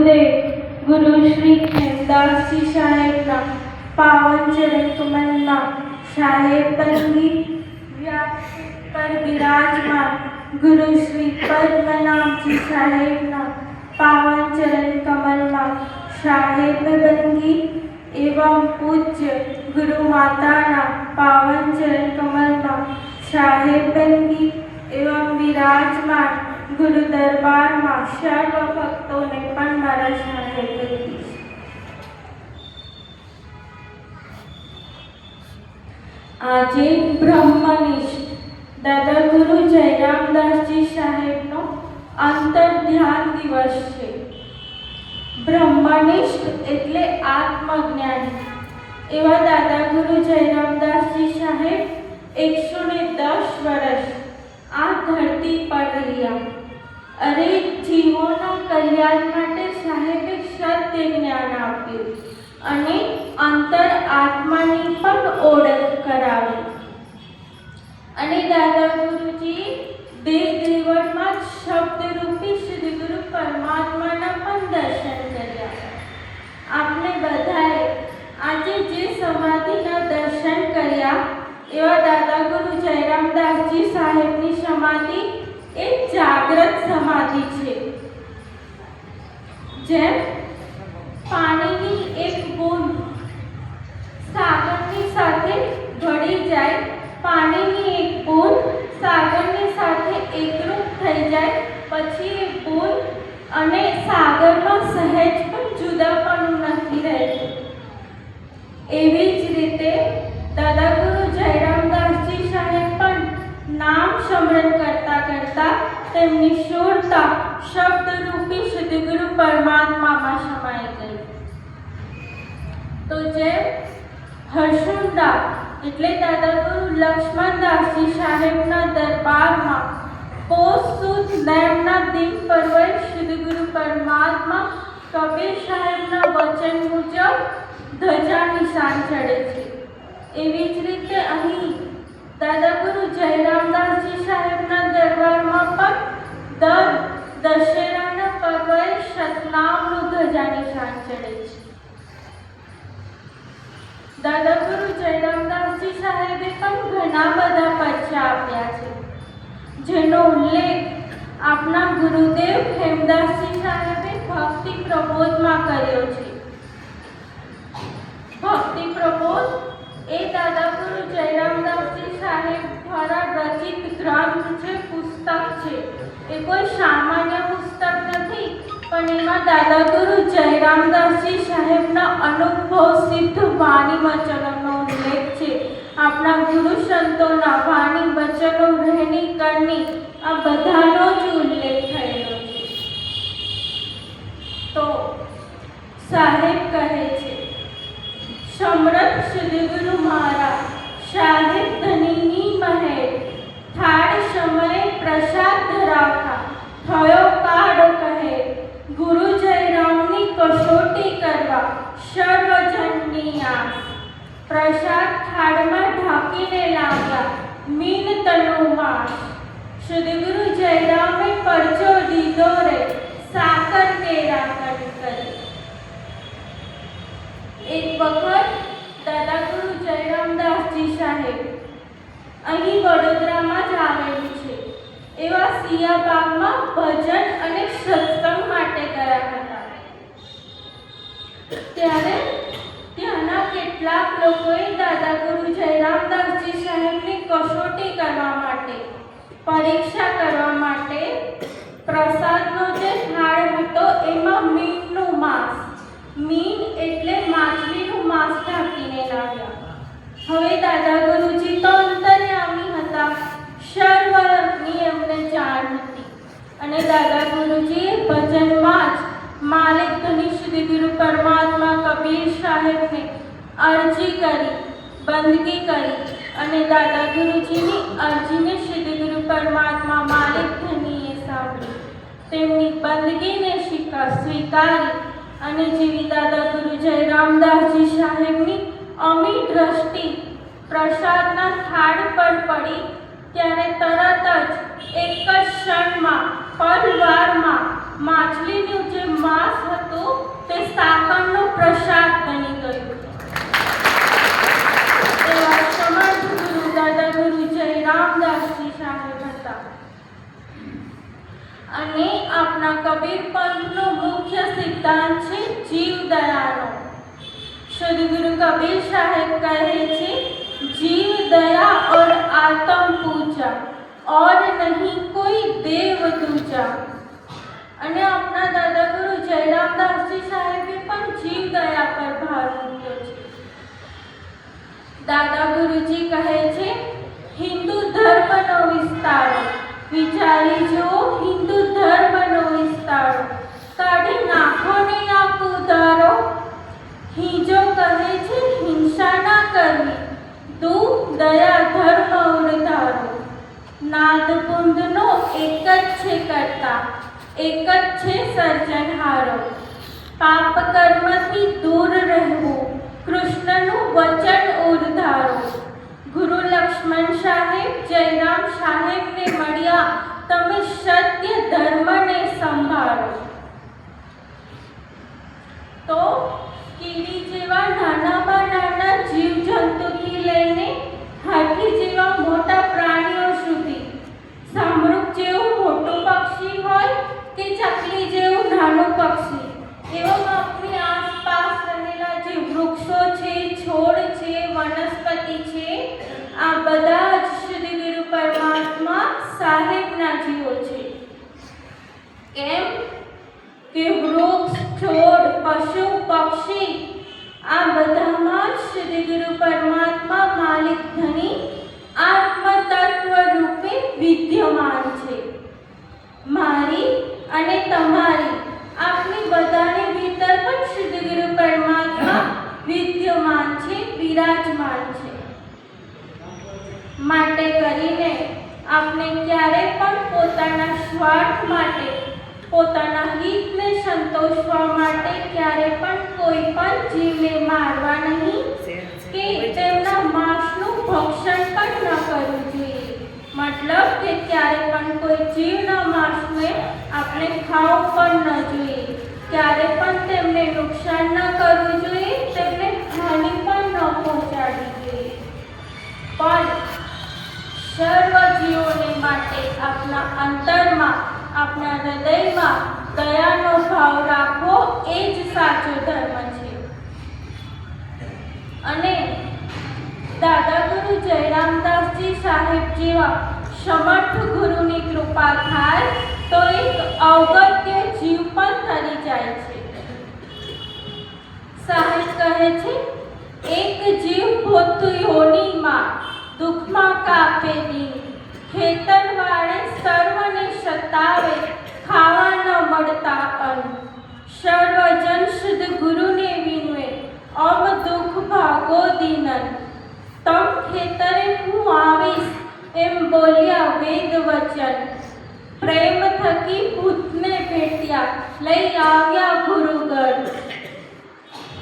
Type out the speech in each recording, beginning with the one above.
ગુરુદેવ ગુરુ શ્રી ખેમદાસજી સાહેબના પાવન ચરણ કમલમાં સાહેબ પરની વ્યાસપીઠ પર બિરાજમાન ગુરુ શ્રી પદ્મનાભજી સાહેબના પાવન ચરણ કમલમાં સાહેબ બંદી એવં પૂજ્ય ગુરુ માતાના પાવન ચરણ કમલમાં સાહેબ બંદી એવં વિરાજમાન ગુરુ દરબારમાં સર્વ ભક્તોને પણ મારા સાહેબ બંદી આજે બ્રહ્મનિષ્ઠ દાદા ગુરુ જયરામદાસજી સાહેબનો અંતર ધ્યાન દિવસ છે. બ્રહ્મનિષ્ઠ એટલે આત્મજ્ઞાની. એવા દાદા ગુરુ જયરામદાસજી સાહેબ એકસો ને દસ વર્ષ આ ધરતી પર રહ્યા. અરે જીવોના કલ્યાણ માટે સાહેબે સત્ય જ્ઞાન આપ્યું અને અંતર આત્માની પણ ઓળખ કરાવી. અને દાદા ગુરુજી દેહ દેવળમાં જ શ્રી ગુરુ પરમાત્માના પણ દર્શન કર્યા. આપણે બધાએ આજે જે સમાધિના દર્શન કર્યા એવા દાદા ગુરુ જયરામદાસજી સાહેબની સમાધિ એ જાગ્રત સમાધિ છે જેમ પાણીની એક બૂંદ સાગરની સાથે ભળી જાય, પાણીની એક બૂંદ સાગરની સાથે એકરૂપ થઈ જાય, પછી એ બૂંદ અને સાગરમાં સહેજ પણ જુદા પણ નથી રહેતું. એવી જ રીતે દાદાગુરુ જયરામદાસજી સાહેબ પણ નામ સ્મરણ કરતા કરતા તેમની શૂરતા શબ્દરૂપી સદગુરુ પરમાત્મામાં સમાઈ ગયું. તો જે હર્ષુદા, એટલે દાદા ગુરુ લક્ષ્મણદાસજી સાહેબના દરબારમાં પોષ સુદ નયમના દિન પર્વે સદગુરુ પરમાત્મા કબીર સાહેબના વચન મુજબ ધજા નિશાન ચડે છે. એવી જ રીતે અહીં દાદા ગુરુ જયરામદાસજી સાહેબના દરબારમાં પણ દર દશેરાના પર્વે સતનામનું ધજા શાન ચડે છે. દાદા જયરામદાસજી સાહેબે પણ ઘણા બધા પચ્યા આપ્યા છે. જેનો ઉલ્લેખ આપના ગુરુદેવ ખેમદાસજી સાહેબે ભક્તિ પ્રબોધમાં કર્યો છે. ભક્તિ પ્રબોધ એ દાદા ગુરુ જયરામદાસજી સાહેબ દ્વારા રચિત ગ્રંથ છે પુસ્તક છે એ કોઈ સામાન્ય પુસ્તક નથી પણ એમાં દાદા ગુરુ જયરામદાસજી સાહેબના અનુભવ સિદ્ધ વાણી વચનોનો ઉલ્લેખ છે. આપણા ગુરુ સંતોના વાણી વચનો રહેણી કરની આ બધાનો જ ઉલ્લેખ થયેલો છે. તો સાહેબ કહે છે, સમરથ શ્રી ગુરુ મહારાજ સાહેબ ધનીની મહેર, થાળ સમયે પ્રસાદ ધરાવતા, થયો કાળ કસોટી કરવા સર્વજનની આસ પ્રસાદ થાળમાં ઢાંકીને લાવ્યા મીન તનુ માસ સદગુરુ જયરામે પરચો દીધો રે સાકર કેરા કરી કરી એક વખત દાદા ગુરુ જયરામદાસજી સાહેબ અહીં વડોદરામાં જ આવેલું છે. એવા સિયાબાગમાં ભજન અને સત્સંગ માટે હતા. ત્યારે ત્યાંના કેટલાક લોકોએ દાદા ગુરુ જયરામદાસજી સાહેબની કસોટી કરવા માટે પરીક્ષા કરવા માટે પ્રસાદનો જે થાળ હતો એમાં મીનનું માંસ. મીન એટલે માછલીનું માંસ ઢાંકીને લાવ્યા. હવે દાદા ગુરુજી તો અંતર્યામી હતા. શર્વરની એમને જાણ હતી. અને દાદા ગુરુજીએ ભજનમાં જ માલિક શ્રી ગુરુ પરમાત્મા કબીર સાહેબને અરજી કરી, બંદગી કરી અને દાદા ગુરુજીની અરજીને શ્રી ગુરુ પરમાત્મા માલિક ધનીએ સાંભળી. તેમની બંદગીને સ્વીકાર અને જેવી દાદા ગુરુ જયરામદાસજી સાહેબની અમી દ્રષ્ટિ પ્રસાદના થાળ પર પડી, ત્યારે તરત જ એક જ ક્ષણમાં, પરવારમાં માછલીનું જે માંસ હતું તે સાકરનો પ્રસાદ બની ગયું. અને આપના કબીર પંથનો મુખ્ય સિદ્ધાંત છે જીવ દયાનો. શ્રી ગુરુ કબીર સાહેબ કહે છે, જીવ દયા और आत्म પૂજા और નહીં કોઈ દેવ दूजा અને આપણા દાદા ગુરુ જયરામદાસજી સાહેબે પણ જીવ દયા પર ભાર મૂક્યો છે. દાદા ગુરુજી કહે છે, હિન્દુ ધર્મનો વિસ્તારો. વિચારી જો હિન્દુ ધર્મનો વિસ્તારો. કાઢી નાખો નહીં આપ ઉધારો. હિંજો કહે છે, હિંસા ના કરવી. તું દયા ધર્મ ઉર્ધારો નાદપુંજનો એક જ છે કરતા. એક જ છે સર્જનહારો પાપ કર્મથી દૂર રહેવું, કૃષ્ણનું વચન ઉર્ધારો. ગુરુ લક્ષ્મણ સાહેબ, જયરામ સાહેબને મળ્યા, તમે સત્ય ધર્મને સંભાળો. તો કીડી જેવા નાનામાં નાના જીવજંતુથી લઈને હાથી જેવા મોટા પ્રાણીઓ સુધી. સામરૂપ જેવું મોટું પક્ષી હોય કે ચકલી જેવું નાનું પક્ષી. એવા આપણી આસપાસ રહેલા જે વૃક્ષો છે, છોડ છે, વનસ્પતિ છે, આ બધા જ શ્રી ગુરુ પરમાત્મા સાહેબના જીવો છે. કેમ કે વૃક્ષ, છોડ, પશુ, પક્ષી, આ બધામાં શ્રી ગુરુ પરમાત્મા માલિક ધની આત્મતત્વ રૂપે વિદ્યમાન છે. મારી અને તમારી આપની બધાની ભીતર પણ શ્રી ગુરુ પરમાત્મા વિદ્યમાન છે વિરાજમાન છે. માટે કરીને આપણે ક્યારે પણ પોતાના સ્વાર્થ માટે પોતાના હિતને સંતોષવા માટે ક્યારે પણ કોઈ પણ જીવને મારવા નહીં કે તેમના માંસનું ભક્ષણ પણ ન મતલબ કે ક્યારે પણ કોઈ જીવના માંસને આપણે ખાવું પણ ન જોઈએ. ક્યારે પણ તેમને નુકસાન ન કરવું જોઈએ, તેમને હાનિ પણ ન પહોંચાડવી જોઈએ. પણ સર્વ જીવોને માટે આપના અંતરમાં, આપના હૃદયમાં દયાનો ભાવ રાખવો એ જ સાચો ધર્મ છે. અને દાદા ગુરુ જયરામદાસજી સાહેબ જેવા સમર્થ ગુરુની કૃપા થાય તો એક અવગત્ય જીવ પણ તરી જાય છે. સાહેબ કહે છે, એક જીવ ભૂત યોનીમાં દુઃખમાં કાપે દિન ખેતર વાળે સર્વને સતાવે, ખાવા ન મળતા અન્ન. સર્વજન શુદ્ધ ગુરુને વિનવે અમ દુઃખ ભાગો દિનન. તમ ખેતરે હું આવીશ એમ બોલ્યા વેદ વચન પ્રેમ થકી ભૂતને ભેટ્યા, લઈ આવ્યા ગુરુગણ.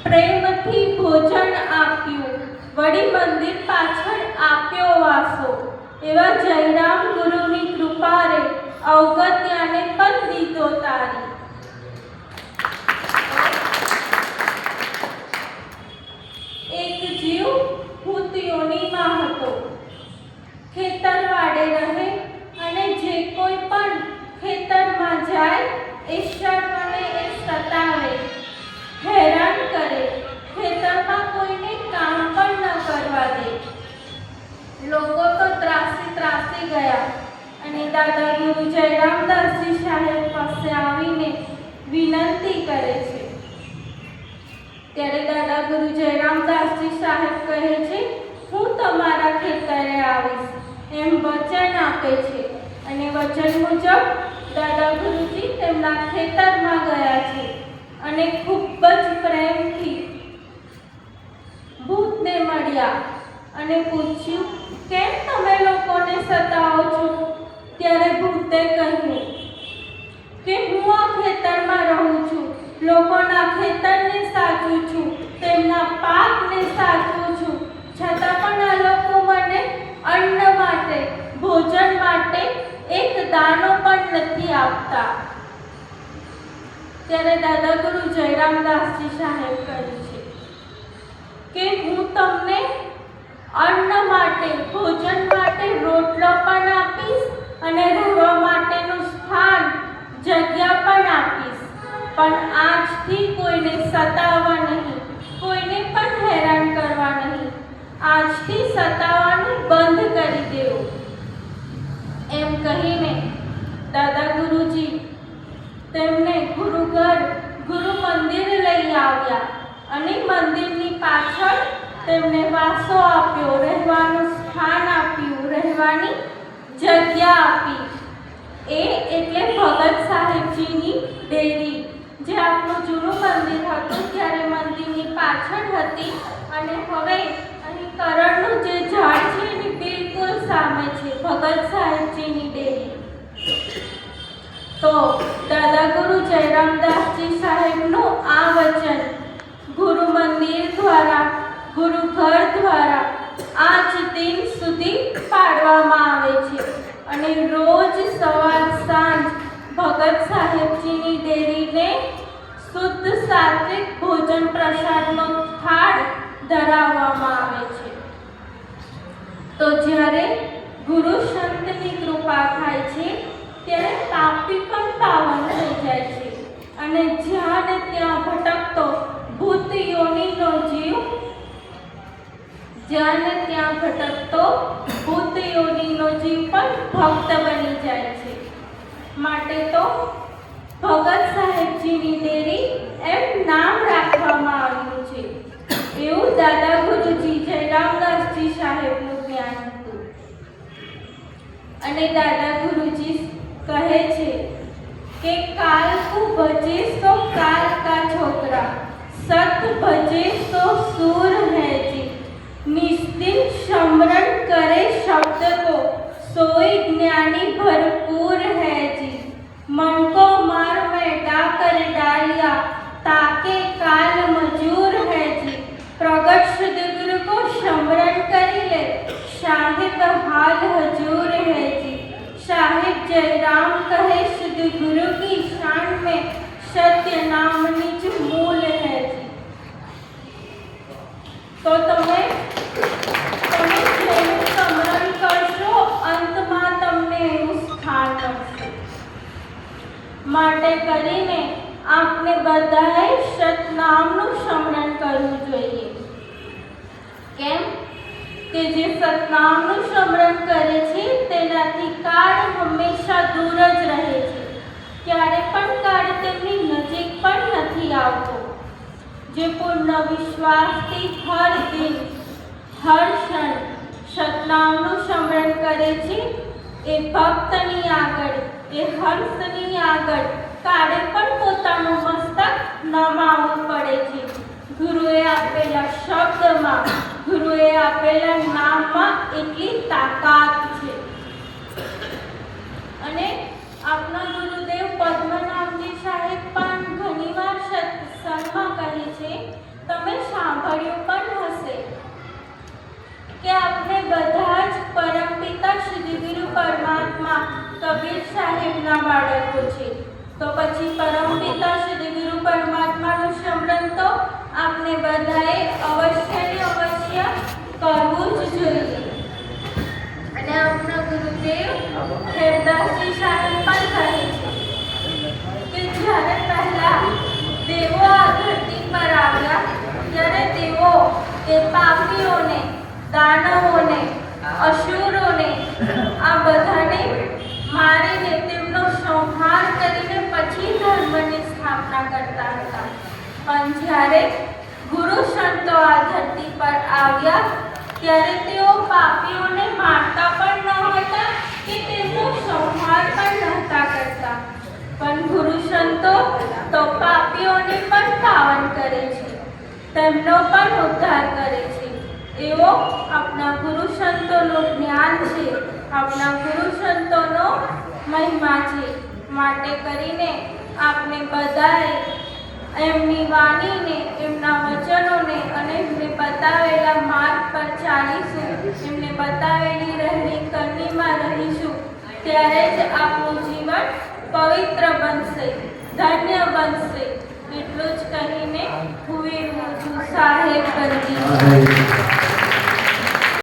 પ્રેમથી ભોજન આપ્યું, વળી મંદિર પાછળ આપ્યો વાસો. એવા જયરામ ગુરુની કૃપા રે અવગત્યાને પણ દીધો તારી. એક જીવ ભૂત યોનીમાં હતો. ખેતર વાડે રહે અને જે કોઈ પણ ખેતરમાં જાય, એ શર્મને એ સતાવે. હેરાન કરે. ખેતરમાં કોઈને કામ પણ ન કરવા દે. લોકો તો ત્રાસી ત્રાસી ગયા અને દાદા ગુરુ જયરામદાસજી સાહેબ પાસે આવીને વિનંતી કરે છે. ત્યારે દાદા ગુરુ જયરામદાસજી સાહેબ કહે છે, હું તમારા ખેતરે આવીશ. એમ વચન આપે છે. અને વચન મુજબ દાદા ગુરુજી તેમના ખેતરમાં ગયા છે અને ખૂબ જ પ્રેમથી ભૂતને મળ્યા અને પૂછ્યું, કેમ તમે લોકોને સતાવો છો? ત્યારે ભૂતે કહ્યું, કે હું આ ખેતરમાં રહું છું. લોકોના ખેતરને સાચું છું, તેમના પાકને સાચું છું. છતાં પણ આ લોકો અન્ન માટે, ભોજન માટે એક દાનો પણ નથી આપતા. ત્યારે દાદા ગુરુ જયરામદાસજી સાહેબ કહે છે કે હું તમને અન્ન માટે, ભોજન માટે રોટલો પણ આપીશ અને રહેવા માટેનું સ્થાન, જગ્યા પણ આપીશ. પણ આજથી કોઈને સતાવવા નહીં, કોઈને પણ હેરાન કરવા નહીં. આજથી સતાવવાનું બંધ કરી દેવું. એમ કહીને દાદા ગુરુજી તેમને ગુરુઘર ગુરુ મંદિર લઈ આવ્યા અને મંદિરની પાછળ તેમને વાસો આપ્યો, રહેવાનું સ્થાન આપ્યું, રહેવાની જગ્યા આપી. એ એટલે ભગત સાહેબજીની ડેરી, જે આપણું જૂનું મંદિર હતું, ત્યારે મંદિરની પાછળ હતી અને હવે કરણનું જે ઝાડ છે એની બિલકુલ સામે છે. ભગત સાહેબજીની ડેરી. તો દાદા ગુરુ જયરામદાસજી સાહેબનું આ વચન ગુરુ મંદિર દ્વારા, ગુરુ ઘર દ્વારા આજ દિન સુધી પાડવામાં આવે છે. અને રોજ સવાર સાંજ ભગત સાહેબજીની ડેરીને શુદ્ધ સાત્વિક ભોજન પ્રસાદનો થાળ ધરાવવામાં આવે છે તો જ્યારે ગુરુ સંતની કૃપા થાય છે, ત્યારે પાપી પણ પાવન થઈ જાય છે. અને જ્યાં ત્યાં ભટકતો ભૂત યોનીનો જીવ જ્યાં ત્યાં ભટકતો ભૂત યોનીનો જીવ પણ ભક્ત બની જાય છે. માટે તો ભગત સાહેબજીની દેરી એમ નામ રાખવામાં આવ્યું છે. એવું દાદા અને દાદા ગુરુજી કહે છે કે કાલ કો ભજેશ તો કાલ કા છોકરા સત ભજેશ તો સૂર है जी निस्दिन स्मरण करे शब्द को सोई ज्ञानी भरपूर है जी मन को मार में डाकर डालिया ताके काल मजूर है जी प्रगट सदगुरु को स्मरण करी ले साहिब हाल हजूर है जी साहिब जयराम कहे सदगुरु की शान में सत्य नाम निज मूल है जी તો તમે તમે જેનું સ્મરણ કરશો અંતમાં તમને એનું સ્થાન મળશે માટે કરીને આપણે બધાએ સતનામનું સ્મરણ કરવું જોઈએ કેમ કે જે સતનામનું સ્મરણ કરે છે, તેનાથી કાળ હંમેશા દૂર જ રહે છે. ક્યારે પણ કાળ તેમની નજીક પણ નથી આવતો. જે પૂર્ણ વિશ્વાસથી હર દિન, હર ક્ષણ સતનામનું સ્મરણ કરે છે, એ ભક્તની આગળ, એ હંસની આગળ કાળે પણ પોતાનું મસ્તક નમાવવું પડે છે. ગુરુએ આપેલા શબ્દમાં ગુરુએ આપેલા નામમાં એટલી તાકાત છે. અને આપનો ગુરુદેવ પદ્મનાભજી સાહેબ પણ ઘણીવાર સત્સંગમાં કહે છે. તમે સાંભળ્યું પણ હશે કે આપણે બધા જ પરમપિતા શ્રી ગુરુ પરમાત્મા કબીર સાહેબના બાળકો છે. તો પછી પરમપિતા શ્રી ગુરુ પરમાત્માનું સ્મરણ તો આપણે બધાએ અવશ્ય ને અવશ્ય કરવું જ જોઈએ અને આપણા ગુરુદેવ દેવદાસજી સાહેબ પણ કહે છે કે જ્યારે પહેલા દેવો આ ધરતી પર આવ્યા ત્યારે તેઓ તે પાપીઓને દાનવોને અસુરોને આ બધાને મારીને તેમનો સંહાર કરીને પછી ધર્મની સ્થાપના કરતા હતા પણ જ્યારે ગુરુ સંતો આ ધરતી પર આવ્યા ત્યારે તેઓ પાપીઓને મારતા પણ ન હતા કે તેમનો સંહાર પણ નહોતા કરતા. પણ ગુરુ સંતો તો પાપીઓને પણ પાવન કરે છે. તેમનો પણ ઉદ્ધાર કરે છે. એવો આપણા ગુરુ સંતોનું જ્ઞાન છે. આપણા ગુરુ સંતોનો મહિમા છે. માટે કરીને આપણે બધાએ એમની વાણીને, એમના વચનોને અને એમને બતાવેલા માર્ગ પર ચાલીશું. એમને બતાવેલી રહેલી કરણીમાં રહીશું. ત્યારે જ આપણું જીવન પવિત્ર બનશે, ધન્ય બનશે. એટલું જ કહીને હું એ સાહેબ સાહેબ.